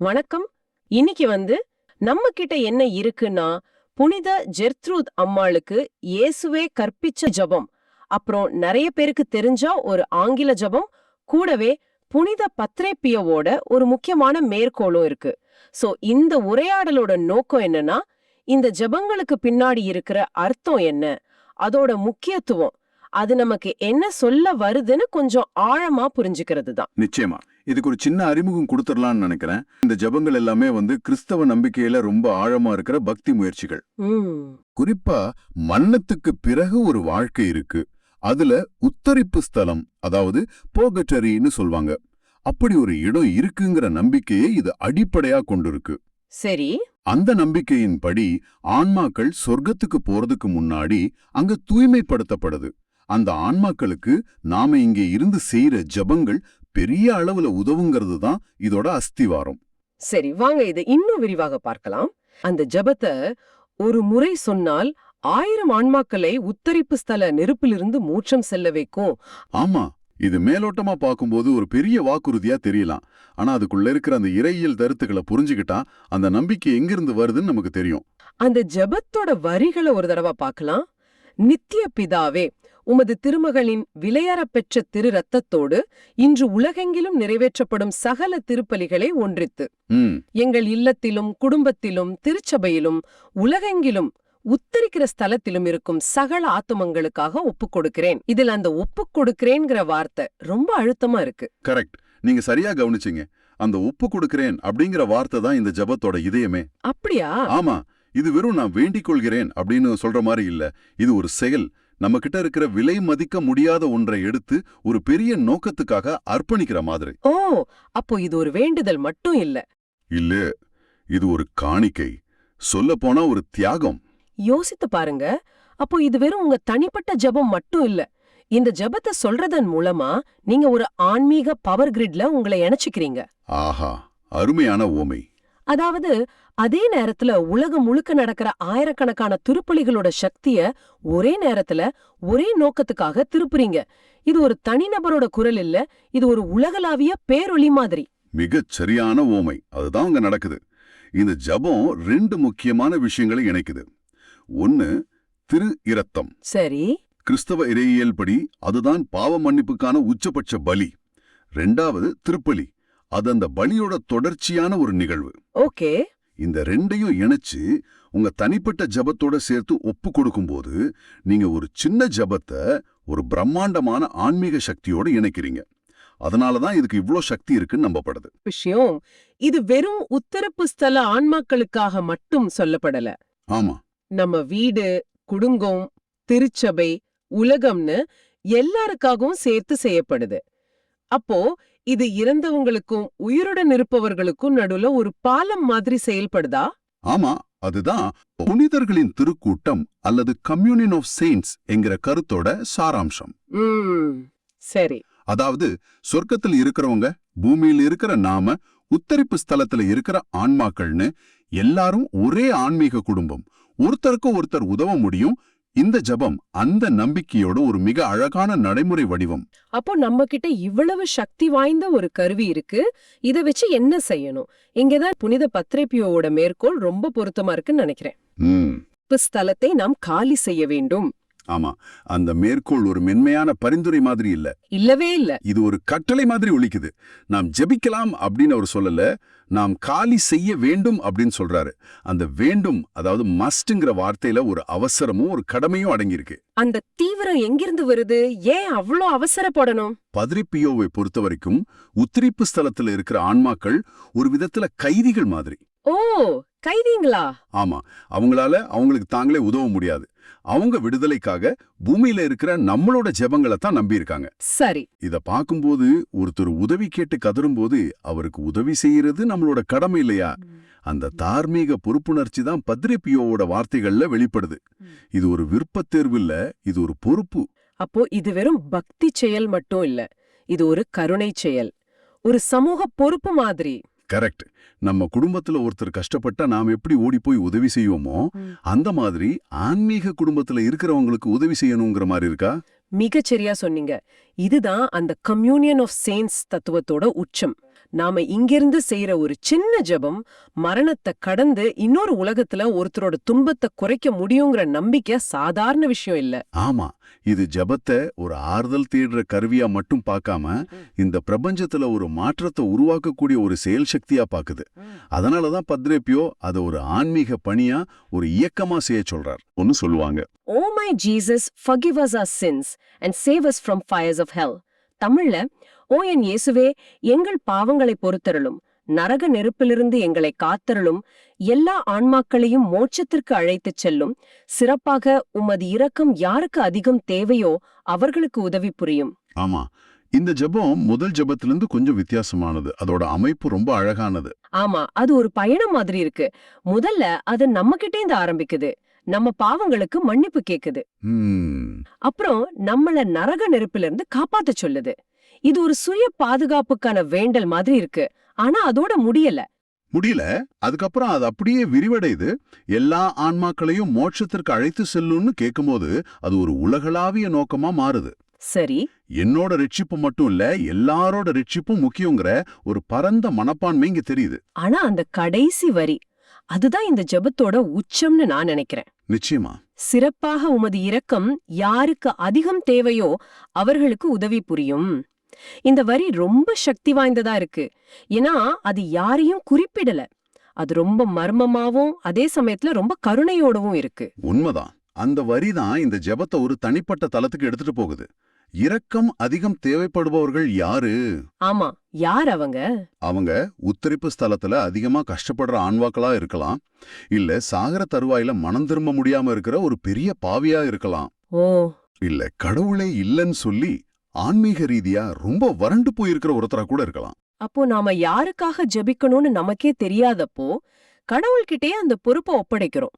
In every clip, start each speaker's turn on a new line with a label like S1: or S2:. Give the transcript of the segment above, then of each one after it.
S1: வணக்கம். இன்னைக்கு வந்து நம்ம கிட்ட என்ன இருக்குன்னா புனித ஜெர்த்ரூத் அம்மாளுக்கு இயேசுவே கற்பிச்ச ஜெபம். அப்புறம் நிறைய பேருக்கு தெரிஞ்சா ஒரு ஆங்கில ஜெபம் கூடவே புனித பத்ரேப்பியவோட ஒரு முக்கியமான மேற்கோளும் இருக்கு. சோ இந்த உரையாடலோட நோக்கம் என்னன்னா இந்த ஜெபங்களுக்கு பின்னாடி இருக்கிற அர்த்தம் என்ன? அதோட முக்கியத்துவம் அது நமக்கு என்ன சொல்ல வருதுன்னு கொஞ்சம் ஆழமா புரிஞ்சுக்கிறது தான்
S2: நிச்சயமா. இதுக்கு ஒரு சின்ன அறிமுகம் கொடுத்துடலாம்னு நினைக்கிறேன். இந்த ஜெபங்கள் எல்லாமே வந்து கிறிஸ்தவ நம்பிக்கையில ரொம்ப ஆழமா இருக்கிற பக்தி முயற்சிகள். குறிப்பா மன்னத்துக்கு பிறகு ஒரு வாழ்க்கை இருக்கு. அதுல உத்தரிப்பு ஸ்தலம் அதாவது போகட்டரின்னு சொல்வாங்க. அப்படி ஒரு இடம் இருக்குங்கிற நம்பிக்கையை இது அடிப்படையா கொண்டிருக்கு.
S1: சரி.
S2: அந்த நம்பிக்கையின்படி ஆன்மாக்கள் சொர்க்கத்துக்கு போறதுக்கு முன்னாடி அங்க தூய்மைப்படுத்தப்படுது. அந்த ஆன்மாக்களுக்கு நாம இங்கே இருந்து செய்யற ஜெபங்கள் பெரிய அளவுல உதவுங்கிறது தான் இதோட அஸ்திவாரம்.
S1: சரி வாங்க இதை இன்னும் விரிவாக பார்க்கலாம். அந்த ஜெபத்தை ஒரு முறை சொன்னால் ஆயிரம் ஆன்மாக்களை உத்தரிப்பு ஸ்தல நெருப்பிலிருந்து மூச்சம் செல்ல வைக்கும்.
S2: ஆமா இது மேலோட்டமா பார்க்கும்போது ஒரு பெரிய வாக்குறுதியா தெரியலாம். ஆனா அதுக்குள்ள இருக்கிற அந்த இறையியல் கருத்துக்களை புரிஞ்சுக்கிட்டா அந்த நம்பிக்கை எங்கிருந்து வருதுன்னு நமக்கு தெரியும்.
S1: அந்த ஜெபத்தோட வரிகளை ஒரு தடவை பார்க்கலாம். நித்திய பிதாவே உமது திருமகளின் விலையறப் பெற்ற திரு ரத்தத்தோடு இன்று உலகெங்கிலும் நிறைவேற்றப்படும் சகல திருப்பலிகளை ஒன்றித்து. எங்கள் இல்லத்திலும் குடும்பத்திலும் திருச்சபையிலும் உலகெங்கிலும் உத்தரிக்கிற ஸ்தலத்திலும் இருக்கும் சகல ஆத்துமங்களுக்காக ஒப்புக் கொடுக்கிறேன். இதுல அந்த ஒப்புக் கொடுக்கிறேங்கிற வார்த்தை ரொம்ப அழுத்தமா இருக்கு.
S2: கரெக்ட். நீங்க சரியா கவனிச்சீங்க. அந்த ஒப்பு கொடுக்கிறேன் அப்படிங்கிற வார்த்தை தான் இந்த ஜெபத்தோட இதயமே.
S1: அப்படியா?
S2: ஆமா. இது வெறும் நான் வேண்டிக் கொள்கிறேன் அப்படின்னு சொல்ற மாதிரி இல்ல. இது ஒரு செயல். நம்ம கிட்ட இருக்கிற விலை மதிக்க முடியாத ஒன்றை எடுத்து ஒரு பெரிய நோக்கத்துக்காக அர்ப்பணிக்கிற மாதிரி.
S1: ஓ அப்போ இது ஒரு வேண்டுதல் மட்டும் இல்ல.
S2: இல்ல இது ஒரு காணிக்கை. சொல்ல போனா ஒரு தியாகம்.
S1: யோசித்து பாருங்க. அப்போ இது வெறும் உங்க தனிப்பட்ட ஜெபம் மட்டும் இல்ல. இந்த ஜெபத்தை சொல்றதன் மூலமா நீங்க ஒரு ஆன்மீக பவர் கிரிட்ல உங்களை இணைச்சுக்கிறீங்க.
S2: ஆஹா அருமையான ஓமை.
S1: அதாவது அதே நேரத்துல உலகம் முழுக்க நடக்கிற ஆயிரக்கணக்கான திருப்பலிகளோட சக்திய ஒரே நேரத்துல ஒரே நோக்கத்துக்காக திருப்புறீங்க. இது ஒரு தனிநபரோட குரல் இல்ல இது ஒரு உலகளாவிய பேரொளி மாதிரி.
S2: மிகச் சரியான ஓமை. அதுதான் அங்க நடக்குது. இந்த ஜெபம் ரெண்டு முக்கியமான விஷயங்களை இணைக்குது. ஒன்னு திரு இரத்தம்.
S1: சரி.
S2: கிறிஸ்தவ இறையியல் படி அதுதான் பாவ மன்னிப்புக்கான உச்சபட்ச பலி. ரெண்டாவது திருப்பலி. அது அந்த பலியோட தொடர்ச்சியான ஒரு நிகழ்வு.
S1: ஓகே.
S2: இந்த ரெண்டையும் இணைச்சு உங்க தனிப்பட்ட ஜபத்தோட சேர்த்து ஒப்பு கொடுக்கும்போது நீங்க ஒரு சின்ன ஜபத்தை ஒரு பிரம்மாண்டமான ஆன்மீக சக்தியோட இணைக்கிறீங்க. அதனால தான் இதுக்கு இவ்ளோ சக்தி இருக்குன்னு நம்பப்படுது.
S1: விஷயம் இது வெறும் உத்தரப்பு ஸ்தல ஆன்மாக்களுக்காக மட்டும் சொல்லப்படல.
S2: ஆமா.
S1: நம்ம வீடு குடும்பம் திருச்சபை உலகம்னு எல்லாருக்காகவும் சேர்த்து செய்யப்படுது. அப்போ இது இறந்தவங்களுக்கும் உயிருடன் இருப்பவர்களுக்கும் நடுவுல ஒரு பாலம் மாதிரி செயல்படுதா?
S2: ஆமா அதுதான் புனிதர்களின் திருக்கூட்டம் அல்லது கம்யூனியன் ஆஃப் செயின்ட்ஸ் என்கிற கருத்தோட சாராம்சம்.
S1: சரி.
S2: அதாவது சொர்க்கத்தில் இருக்கிறவங்க பூமியில் இருக்கிற நாம உத்தரிப்பு ஸ்தலத்துல இருக்கிற ஆன்மாக்கள்னு எல்லாரும் ஒரே ஆன்மீக குடும்பம். ஒருத்தருக்கு ஒருத்தர் உதவ முடியும் இந்த ஜெபம் அந்த நம்பிக்கையோட ஒரு மிக அழகான நடைமுறை வடிவம்.
S1: அப்போ நம்ம கிட்ட இவ்வளவு சக்தி வாய்ந்த ஒரு கருவி இருக்கு. இத வச்சு என்ன செய்யணும்? இங்கதான் புனித பத்ரேப்பியோவோட மேற்கோள் ரொம்ப பொருத்தமா இருக்குன்னு நினைக்கிறேன். ஸ்தலத்தை நாம் காலி செய்ய வேண்டும்.
S2: ஆமா அந்த மேற்கோள் ஒரு மென்மையான பரிந்துரை மாதிரி இல்ல.
S1: இல்லவே இல்ல.
S2: இது ஒரு கட்டளை மாதிரி ஒலிக்குது. நாம் ஜெபிக்கலாம் அப்படின்னு அவர் சொல்லல நாம் காலி செய்ய வேண்டும் அப்படின்னு சொல்றாரு. அந்த வேண்டும் அதாவது மஸ்ட்ங்கிற வார்த்தையில ஒரு அவசரமும் ஒரு கடமையும் அடங்கியிருக்கு.
S1: அந்த தீவிரம் எங்கிருந்து வருது? ஏன் அவ்ளோ அவசரப்படணும்?
S2: பத்ரிப்பியோவை பொறுத்த வரைக்கும் உத்திரிப்பு ஸ்தலத்துல இருக்கிற ஆன்மாக்கள் ஒரு விதத்துல கைதிகள் மாதிரி.
S1: ஓ கைதிங்களா?
S2: ஆமா அவங்களால அவங்களுக்கு தாங்களே உதவ முடியாது. அவங்க விடுதலைக்காக பூமியில இருக்கிற நம்மளோட ஜெபங்களை தான் நம்பியிருக்காங்க.
S1: சரி.
S2: இத பார்க்கும்போது ஒருத்தர் உதவி கேட்டு கதறும்போது அவருக்கு உதவி செய்யறது நம்மளோட கடமை இல்லையா? அந்த தார்மீக பொறுப்புணர்ச்சி தான் பத்ரிப்பியோவோட வார்த்தைகள்ல வெளிப்படுது. இது ஒரு விருப்பத் தேர்வு இல்ல இது ஒரு பொறுப்பு.
S1: அப்போ இது வெறும் பக்தி செயல் மட்டும் இல்ல இது ஒரு கருணை செயல். ஒரு சமூக பொறுப்பு மாதிரி.
S2: கரெக்ட். நம்ம குடும்பத்துல ஒருத்தர் கஷ்டப்பட்டா நாம் எப்படி ஓடி போய் உதவி செய்வோமோ அந்த மாதிரி ஆன்மீக குடும்பத்துல இருக்கிறவங்களுக்கு உதவி செய்யணுங்கிற மாதிரி இருக்கா?
S1: மிகச்சரியா சொன்னீங்க. இதுதான் அந்த கம்யூனியன் ஆஃப் செயின்ஸ் தத்துவத்தோட உச்சம். நாம இங்கிருந்து செய்யற ஒரு சின்ன ஜெபம் மரணத்தை கடந்து இன்னொரு உலகத்துல ஒருத்தரோட துன்பத்தை குறைக்க முடியுங்கிற நம்பிக்கை சாதாரண விஷயம் இல்ல.
S2: ஆமா இது ஜபத்தை ஒரு ஆறுதல் தேடுற கருவியா மட்டும் பார்க்காம இந்த பிரபஞ்சத்துல ஒரு மாற்றத்தை உருவாக்கக்கூடிய ஒரு செயல் சக்தியா பாக்குது. அதனாலதான் பத்ரேப்பியோ அதை ஒரு ஆன்மீக பணியா ஒரு இயக்கமா செய்ய சொல்றார். ஒன்னு சொல்லுவாங்க.
S1: ஓ my Jesus forgive us our sins and save us from fires of hell. தமிழ்ல ஓ என் இயேசுவே எங்கள் பாவங்களை பொறுத்தருளும். நரக நெருப்பிலிருந்து எங்களை காத்தருளும். எல்லா ஆன்மாக்களையும் மோட்சத்திற்கு அழைத்துச் செல்லும். சிறப்பாக உமது இரக்கம் யாருக்கு அதிகம் தேவையோ அவர்களுக்கு உதவி புரியும்.
S2: ஆமா. இந்த ஜெபம் முதல் ஜெபத்திலிருந்து கொஞ்சம் வித்தியாசமானது. அதோட அமைப்பு ரொம்ப அழகானது.
S1: ஆமா அது ஒரு பயணம் மாதிரி இருக்கு. முதல்ல அது நம்ம கிட்டேந்து ஆரம்பிக்குது. நம்ம பாவங்களுக்கு மன்னிப்பு கேக்குது. அப்புறம் நம்மள நரக நெருப்பிலிருந்து காப்பாத்த சொல்லுது. இது ஒரு சுய பாதுகாப்புக்கான வேண்டல் மாதிரி இருக்கு. ஆனா அதோட முடியல.
S2: முடியல? அதுக்கப்புறம் அது அப்படியே விரிவடையுது. எல்லா ஆன்மாக்களையும் மோட்சத்திற்கு அழைத்து செல்லும்னு கேட்கும்போது அது ஒரு உலகளாவிய நோக்கமா மாறுது.
S1: சரி.
S2: என்னோட ரட்சிப்பு மட்டும் இல்ல எல்லாரோட ரட்சிப்பும் முக்கியங்கிற ஒரு பரந்த மனப்பான்மை இங்க தெரியுது.
S1: ஆனா அந்த கடைசி வரி அதுதான் இந்த ஜெபத்தோட உச்சம்னு நான் நினைக்கிறேன்.
S2: நிச்சயமா.
S1: சிறப்பாக உமது இரக்கம் யாருக்கு அதிகம் தேவையோ அவர்களுக்கு உதவி புரியும். இந்த வரி ரொம்ப சக்தி வாய்ந்ததா இருக்கு. ஏன்னா அது யாரையும் குறிப்பிடல. அது ரொம்ப மர்மமாவும் அதே சமயத்துல ரொம்ப கருணையோடவும் இருக்கு.
S2: உண்மைதான். அந்த வரி தான் இந்த ஜெபத்தை ஒரு தனிப்பட்ட தளத்துக்கு எடுத்துட்டு போகுது. இரக்கம் அதிகம் தேவைப்படுபவர்கள் யாரு?
S1: ஆமா. யார் அவங்க?
S2: அவங்க உத்தரிப்பு ஸ்தலத்துல அதிகமா கஷ்டப்படுற ஆன்வாக்களா இருக்கலாம். இல்ல சாகர தருவாயில மனம் திரும்ப முடியாம இருக்கிற ஒரு பெரிய பாவியா இருக்கலாம்.
S1: ஓ.
S2: இல்ல கடவுளே இல்லைன்னு சொல்லி ஆன்மீக ரீதியா ரொம்ப வறண்டு போயிருக்கிற ஒருத்தரா கூட இருக்கலாம்.
S1: அப்போ நாம யாருக்காக ஜெபிக்கணும்னு நமக்கே தெரியாதப்போ கடவுள்கிட்டயே அந்த பொறுப்பை ஒப்படைக்கிறோம்.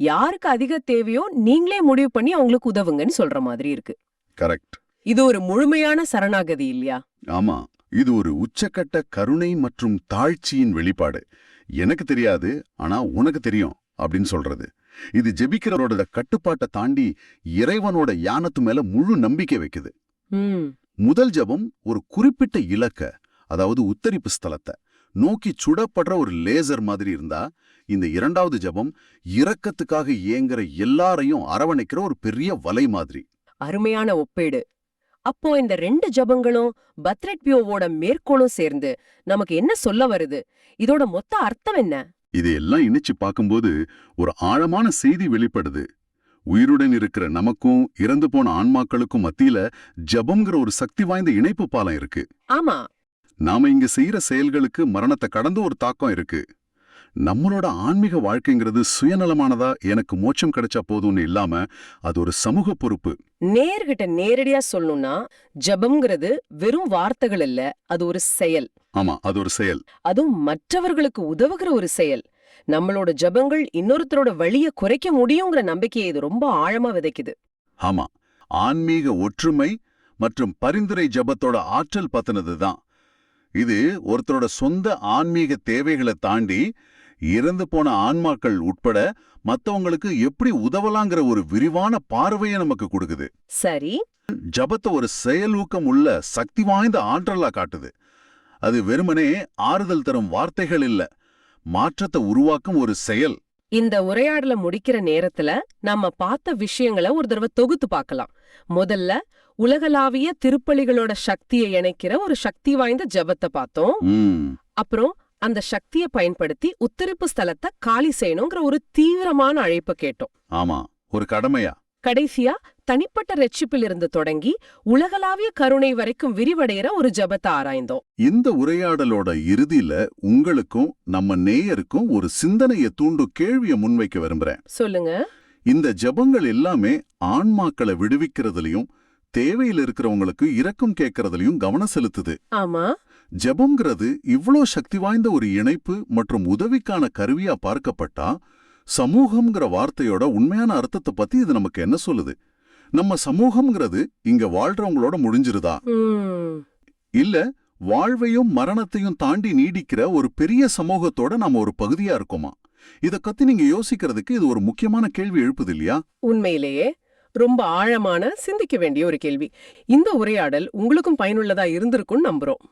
S1: யாருக்கு அதிக தேவையோ நீங்களே முடிவு பண்ணி அவங்களுக்கு உதவுங்கன்னு சொல்ற மாதிரி இருக்கு.
S2: கரெக்ட்.
S1: இது ஒரு முழுமையான சரணாகதி இல்லையா?
S2: ஆமா இது ஒரு உச்சக்கட்ட கருணை மற்றும் தாழ்ச்சியின் வெளிப்பாடு. எனக்கு தெரியாது ஆனா உனக்கு தெரியும் அப்படின்னு சொல்றது. இது ஜெபிக்கிறவரோட கட்டுப்பாட்டை தாண்டி இறைவனோட யானத்து மேல முழு நம்பிக்கை வைக்குது. முதல் ஜெபம் ஒரு குறிப்பிட்ட இலக்க அதாவது உத்தரிப்பு ஸ்தலத்தை நோக்கி சுடப்படுற ஒரு லேசர் மாதிரி இருந்தா இந்த இரண்டாவது ஜெபம் இரக்கத்துக்காக ஏங்குற எல்லாரையும் அரவணைக்கிற ஒரு பெரிய வலை மாதிரி.
S1: அருமையான ஒப்பீடு. அப்போ இந்த ரெண்டு ஜபங்களும் பத்ரெட் பியோவோட மேற்கோளும் சேர்ந்து நமக்கு என்ன சொல்ல வருது? இதோட மொத்த அர்த்தம் என்ன?
S2: இதையெல்லாம் இணைச்சு பார்க்கும்போது ஒரு ஆழமான செய்தி வெளிப்படுது. உயிருடன் இருக்கிற நமக்கும் இறந்து போன ஆன்மாக்களுக்கும் மத்தியில ஜபம்ங்கிற ஒரு சக்தி வாய்ந்த இணைப்பு பாலம் இருக்கு.
S1: ஆமா.
S2: நாம இங்க செய்யற செயல்களுக்கு மரணத்தை கடந்து ஒரு தாக்கம் இருக்கு. நம்மளோட ஆன்மீக வாழ்க்கைங்கிறது சுயநலமானதா எனக்கு மோட்சம் கிடைச்சா போதும்னு இல்லாம அது ஒரு சமூக பொறுப்பு.
S1: நேர்கிட்ட நேரடியா சொல்லணும்னா ஜபம்ங்கிறது வெறும் வார்த்தைகள் இல்ல அது ஒரு செயல்.
S2: ஆமா அது ஒரு செயல்.
S1: அதுவும் மற்றவர்களுக்கு உதவுகிற ஒரு செயல். நம்மளோட ஜபங்கள் இன்னொருத்தரோட வழிய குறைக்க முடியுங்கிற நம்பிக்கையை இது ரொம்ப ஆழமா விதைக்குது.
S2: ஆமா. ஆன்மீக ஒற்றுமை மற்றும் பரிந்துரை ஜபத்தோட ஆற்றல் பத்தினது தான். இது ஒருத்தரோட சொந்த ஆன்மீக தேவைகளை தாண்டி இறந்து போன ஆன்மாக்கள் உட்பட மத்தவங்களுக்கு எப்படி உதவலாங்கிற ஒரு விரிவான பார்வையை நமக்கு கொடுக்குது.
S1: சரி.
S2: ஜபத்தை ஒரு செயலூக்கம் உள்ள சக்தி வாய்ந்த ஆற்றலா காட்டுது. அது வெறுமனே ஆறுதல் தரும் வார்த்தைகள் இல்ல. மாற்றத்தை உருவாக்கும் ஒரு செயல்.
S1: இந்த உரையாடல முடிக்கிற நேரத்துல நம்ம பார்த்த விஷயங்களை ஒரு தடவை தொகுத்து பார்க்கலாம். முதல்ல உலகளாவிய திருப்பலிகளோட சக்தியை இணைக்கிற ஒரு சக்தி வாய்ந்த ஜெபத்தை பார்த்தோம். அப்புறம் அந்த சக்தியை பயன்படுத்தி உத்தரிப்பு ஸ்தலத்தை காலி செய்யணுங்கிற ஒரு தீவிரமான அழைப்பை கேட்டோம்.
S2: ஆமா ஒரு கடமையா?
S1: கடைசியா தனிப்பட்ட ரட்சிப்பில் இருந்து தொடங்கி உலகளாவிய கருணை வரைக்கும் விரிவடைகிற ஒரு ஜெபத்தை ஆராய்ந்தோம்.
S2: இந்த உரையாடலோட இறுதியில உங்களுக்கும் நம்ம நேயருக்கும் ஒரு சிந்தனையை தூண்டும் கேள்வியை முன்வைக்க விரும்புறேன்.
S1: சொல்லுங்க.
S2: இந்த ஜெபங்கள் எல்லாமே ஆன்மாக்களை விடுவிக்கிறதுலயும் தேவையில் இருக்கிறவங்களுக்கு இரக்கம் கேட்கறதுலயும் கவனம் செலுத்துது.
S1: ஆமா.
S2: ஜெபம்ங்கிறது இவ்ளோ சக்தி வாய்ந்த ஒரு இணைப்பு மற்றும் உதவிக்கான கருவியா பார்க்கப்பட்டா சமூகம்ங்கிற வார்த்தையோட உண்மையான அர்த்தத்தை பத்தி இது நமக்கு என்ன சொல்லுது? நம்ம சமூகம்ங்கிறது இங்க வாழ்றவங்களோட முடிஞ்சிருதா? இல்ல வாழ்வையும் மரணத்தையும் தாண்டி நீடிக்கிற ஒரு பெரிய சமூகத்தோட நாம ஒரு பகுதியா இருக்கோமா? இத பத்தி நீங்க யோசிக்கிறதுக்கு இது ஒரு முக்கியமான கேள்வி எழுப்புது இல்லையா?
S1: உண்மையிலேயே ரொம்ப ஆழமான சிந்திக்க வேண்டிய ஒரு கேள்வி. இந்த உரையாடல் உங்களுக்கும் பயனுள்ளதா இருந்திருக்கும்னு நம்புறோம்.